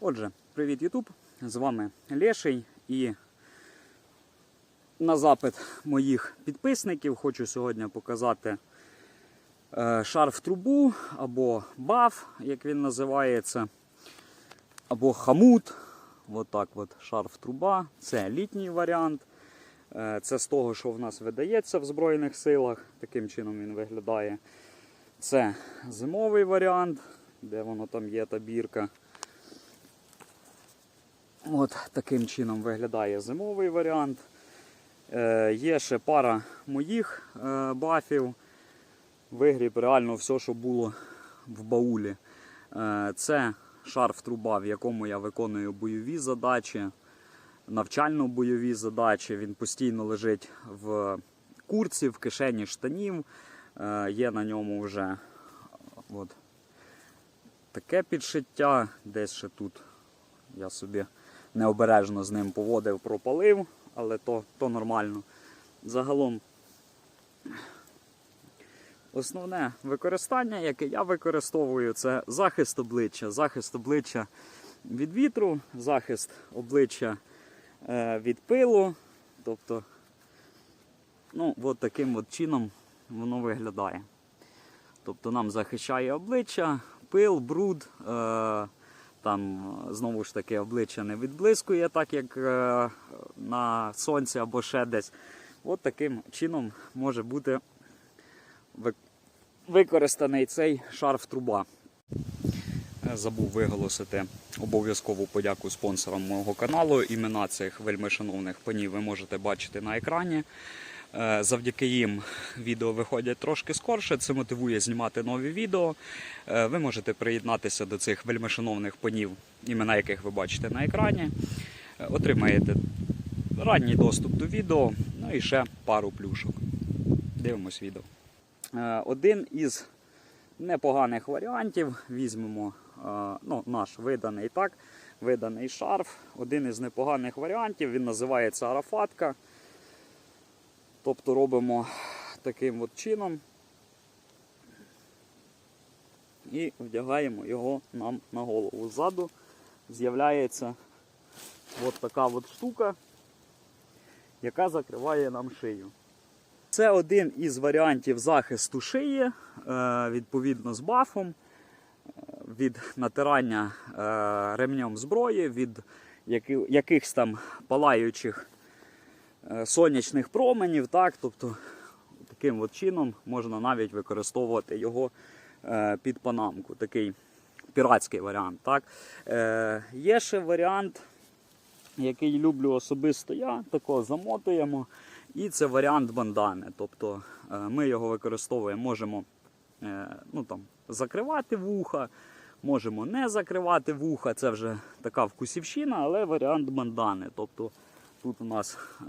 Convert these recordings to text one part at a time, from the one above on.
Отже, привіт Ютуб! З вами Леший і на запит моїх підписників хочу сьогодні показати е, шарф трубу або баф, як він називається, або хамут. От так от шарф труба. Це літній варіант. Е, Це з того, що в нас видається в Збройних силах. Таким чином він виглядає. Це зимовий варіант, де воно там є та бірка. От таким чином виглядає зимовий варіант. Е, є ще пара моїх е, бафів. Вигріб реально все, що було в баулі. Е, це шарф труба, в якому я виконую бойові задачі, навчально-бойові задачі. Він постійно лежить в курці, в кишені штанів. Е, є на ньому вже е, от, таке підшиття, десь ще тут я собі необережно з ним поводив, пропалив, але то, то нормально. Загалом основне використання, яке я використовую, це захист обличчя. Захист обличчя від вітру, захист обличчя е, від пилу. Тобто, ну, от таким от чином воно виглядає. Тобто нам захищає обличчя, пил, бруд. Е, там е, знову ж таки обличчя не відблискує, так як е, на сонці або ще десь. От таким чином може бути використаний цей шарф труба. Е, Забув виголосити обов'язкову подяку спонсорам мого каналу. Імена цих вельмишановних панів ви можете бачити на екрані. Е, Завдяки їм відео виходять трошки скорше. Це мотивує знімати нові відео. Е, Ви можете приєднатися до цих вельмишановних панів, імена яких ви бачите на екрані. Е, Отримаєте ранній доступ до відео, ну і ще пару плюшок. Дивимось відео. Один із непоганих варіантів. Візьмемо ну, наш виданий так, виданий шарф. Один із непоганих варіантів. Він називається арафатка. Тобто робимо таким от чином і вдягаємо його нам на голову. Ззаду з'являється от така от штука, яка закриває нам шию. Це один із варіантів захисту шиї, е, відповідно з бафом, е, від натирання е, ремнем зброї, від якихось там палаючих сонячних променів. Так? Тобто таким от чином можна навіть використовувати його е, під панамку. Такий піратський варіант. Так? Е, Є ще варіант, який люблю особисто я, такого замотуємо. І це варіант бандани. Тобто е, ми його використовуємо, можемо е, ну, там, закривати вуха, можемо не закривати вуха. Це вже така вкусівщина, але варіант бандани. Тобто тут у нас е,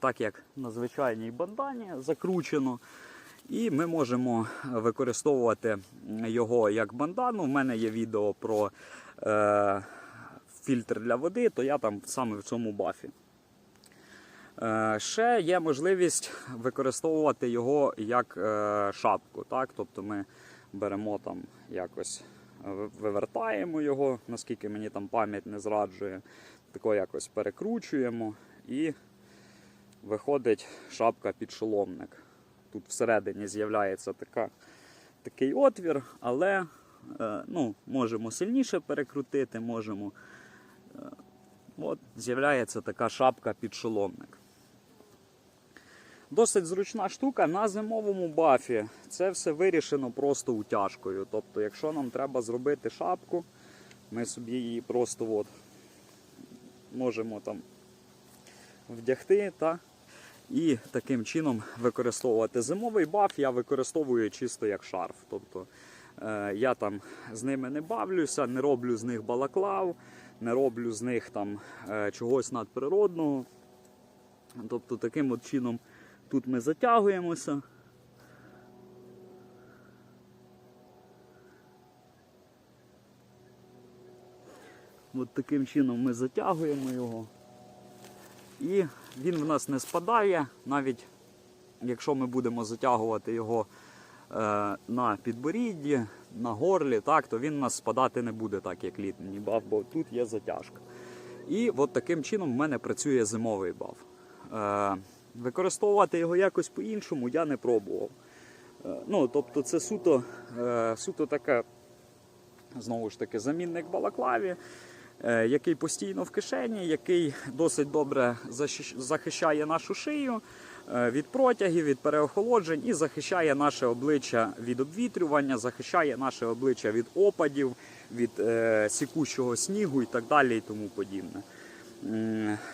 так як на звичайній бандані закручено. І ми можемо використовувати його як бандану. У мене є відео про е, фільтр для води, то я там саме в цьому бафі. Е, Ще є можливість використовувати його як е, шапку. Так? Тобто ми беремо там якось вивертаємо його, наскільки мені там пам'ять не зраджує, тако якось перекручуємо і виходить шапка підшоломник. Тут всередині з'являється така, такий отвір, але е, ну, можемо сильніше перекрутити, можемо. е, От з'являється така шапка підшоломник. Досить зручна штука на зимовому бафі. Це все вирішено просто утяжкою. Тобто, якщо нам треба зробити шапку, ми собі її просто от можемо там вдягти та і таким чином використовувати зимовий баф. Я використовую чисто як шарф. Тобто е, я там з ними не бавлюся, не роблю з них балаклав, не роблю з них там е, чогось надприродного. Тобто таким от чином тут ми затягуємося. От таким чином ми затягуємо його. І він в нас не спадає, навіть якщо ми будемо затягувати його на підборідді, на горлі, так, то він у нас спадати не буде так, як літній баф, бо тут є затяжка. І от таким чином в мене працює зимовий баф. Е, використовувати його якось по-іншому я не пробував. Е, ну, тобто це суто, е, суто така, знову ж таки, замінник балаклаві, е, який постійно в кишені, який досить добре захищає нашу шию е, від протягів, від переохолоджень і захищає наше обличчя від обвітрювання, захищає наше обличчя від опадів, від е, сікущого снігу і так далі і тому подібне.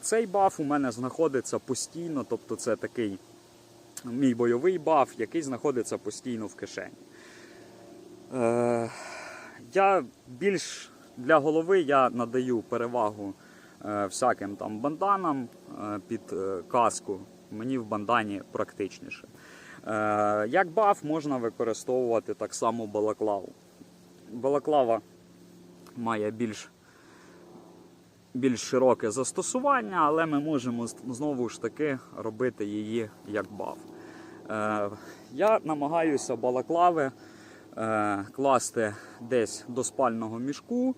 Цей баф у мене знаходиться постійно, тобто це такий мій бойовий баф, який знаходиться постійно в кишені. Е, я більш для голови я надаю перевагу е, всяким там банданам е, під е, каску. Мені в бандані практичніше. Як баф можна використовувати так само балаклаву. Балаклава має більш більш широке застосування, але ми можемо знову ж таки робити її як баф. Я намагаюся балаклави класти десь до спального мішку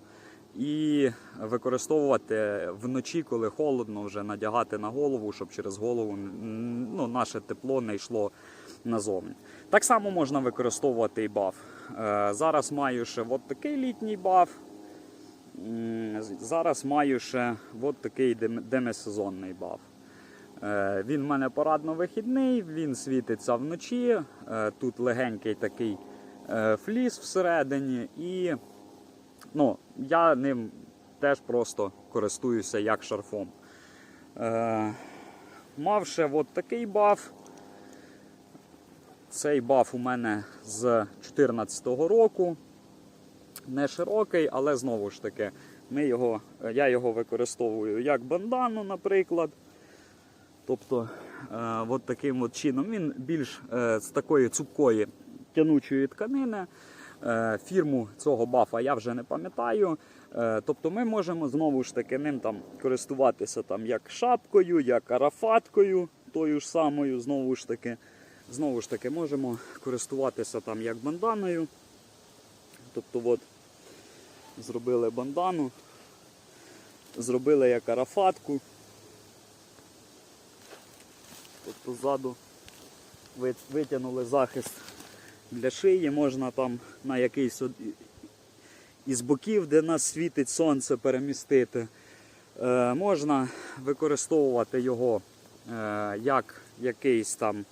і використовувати вночі, коли холодно, вже надягати на голову, щоб через голову ну, наше тепло не йшло назовні. Так само можна використовувати і баф. Е, зараз маю ще от такий літній баф. Зараз маю ще от такий дем- демисезонний баф. Е, Він в мене порадно-вихідний, він світиться вночі. Е, Тут легенький такий е, фліс всередині, і ну, я ним теж просто користуюся як шарфом. Е, Мав ще от такий баф. Цей баф у мене з 2014 року не широкий, але знову ж таки, ми його, я його використовую як бандану, наприклад. Тобто, е, от таким от чином він більш е, з такої цупкої тянучої тканини. Е, фірму цього бафа я вже не пам'ятаю. Е, тобто ми можемо знову ж таки ним там користуватися там як шапкою, як арафаткою, тою ж самою, знову ж таки. Знову ж таки, можемо користуватися там як банданою. Тобто, от, зробили бандану, зробили як арафатку. Тобто ззаду ви- витягнули захист для шиї, можна там на якийсь із боків, де нас світить сонце, перемістити. Е, можна використовувати його е, як якийсь там,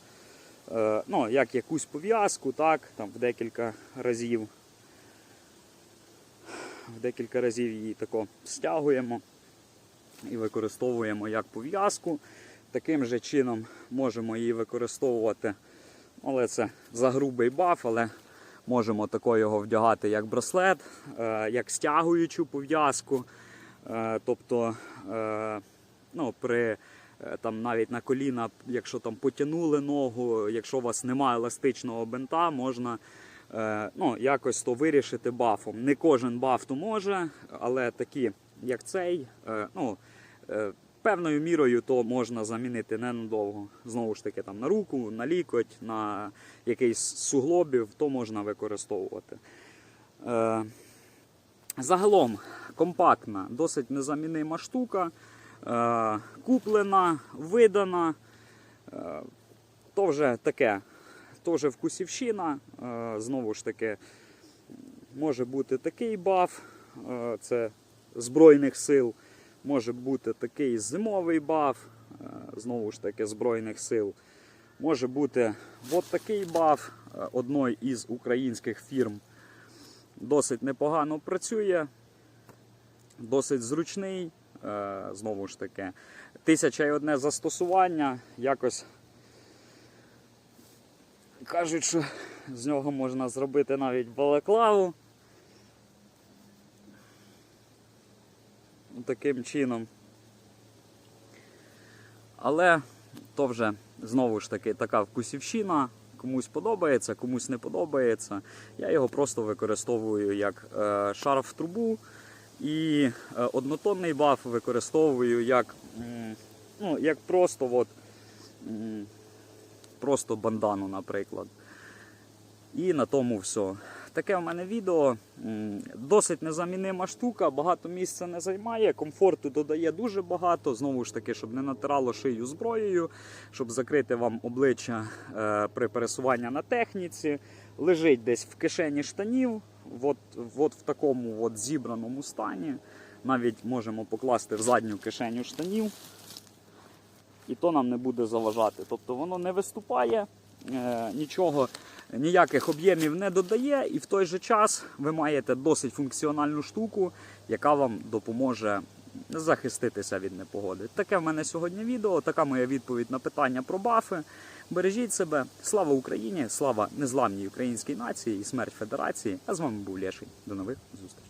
е, ну, як якусь пов'язку, так, там в декілька разів. В декілька разів її тако стягуємо і використовуємо як пов'язку. Таким же чином можемо її використовувати, але це за грубий баф, але можемо тако його вдягати як браслет, е, як стягуючу пов'язку. Е, Тобто е, ну, при там навіть на коліна, якщо там потягнули ногу, якщо у вас немає еластичного бинта, можна ну, якось то вирішити бафом. Не кожен баф то може, але такі, як цей, ну, певною мірою то можна замінити ненадовго. Знову ж таки, там на руку, на лікоть, на якийсь суглобів, то можна використовувати. Е, Загалом компактна, досить незамінима штука, е, куплена, видана. Е, то вже таке, то вкусівщина. Е, знову ж таки, може бути такий баф, е, це Збройних сил, може бути такий зимовий баф, е, знову ж таки, Збройних сил. Може бути от такий баф е, одної із українських фірм. Досить непогано працює, досить зручний. Е, Знову ж таки, тисяча і одне застосування. Якось кажуть, що з нього можна зробити навіть балаклаву. Таким чином. Але то вже знову ж таки така вкусівщина. Комусь подобається, комусь не подобається. Я його просто використовую як е, шарф в трубу. І е, однотонний баф використовую як, м, ну, як просто, от, м, просто бандану, наприклад. І на тому все. Таке в мене відео. Досить незамінима штука, багато місця не займає, комфорту додає дуже багато. Знову ж таки, щоб не натирало шию зброєю, щоб закрити вам обличчя е, при пересуванні на техніці. Лежить десь в кишені штанів, от, от в такому от зібраному стані. Навіть можемо покласти в задню кишеню штанів, і то нам не буде заважати. Тобто воно не виступає, е, нічого, ніяких об'ємів не додає, і в той же час ви маєте досить функціональну штуку, яка вам допоможе захиститися від непогоди. Таке в мене сьогодні відео, така моя відповідь на питання про бафи. Бережіть себе, слава Україні, слава незламній українській нації і смерть Федерації. А з вами був Лєший. До нових зустрічей.